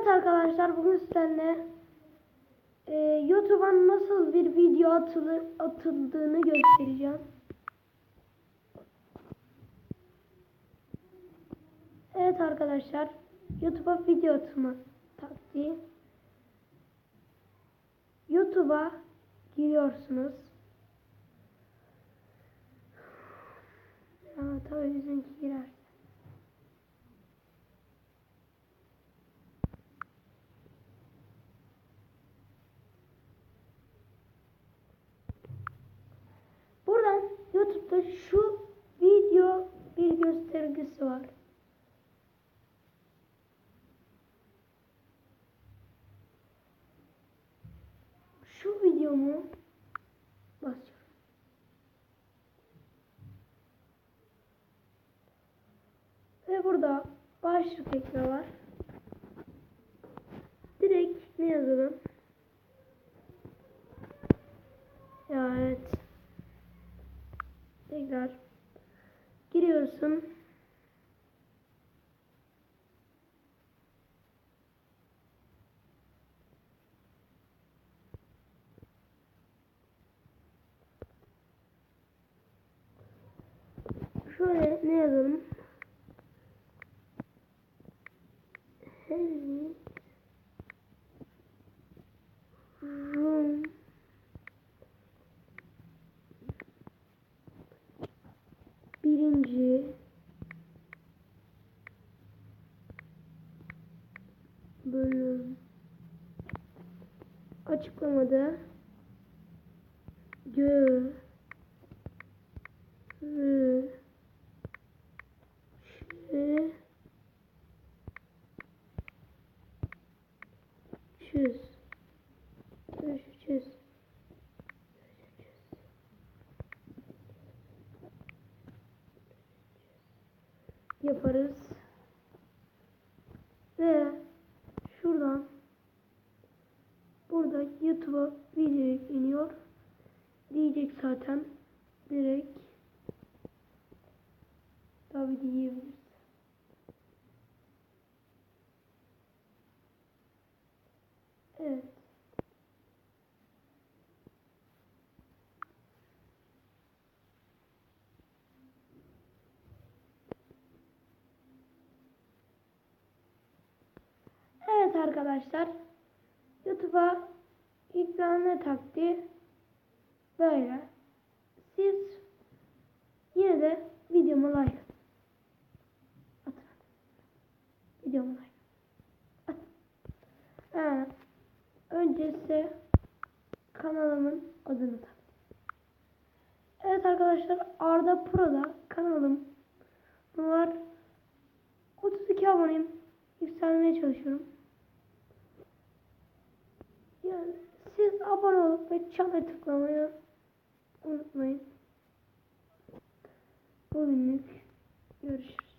Evet arkadaşlar bugün sizlerle e, YouTube'a nasıl bir video atılır, atıldığını göstereceğim. Evet arkadaşlar YouTube'a video atma taktiği. YouTube'a giriyorsunuz. Ha, tabii bizimki girer. YouTube'da şu video bir göstergesi var. Şu videomu basıyorum. Ve burada başlık ekle var. Direkt ne yazalım? Ya evet. Tekrar giriyorsun. Şöyle ne yazalım? Henry birinci. Bölüm. Açıklamada. Gö. Rü. Şü yaparız. Ve şuradan burada YouTube'a video yükleniyor. Diyecek zaten direkt tabi diyebiliriz. Evet. Evet arkadaşlar. YouTube'a yüklenme taktiği böyle. Siz yine de videomu like atın. Videomu like atın. Önce size kanalımın adını tak. Evet arkadaşlar Arda Pro'da kanalım var. 32 aboneyim. Yükselmeye çalışıyorum. Yani siz abone olup ve çana tıklamayı unutmayın. Bugünlük görüşürüz.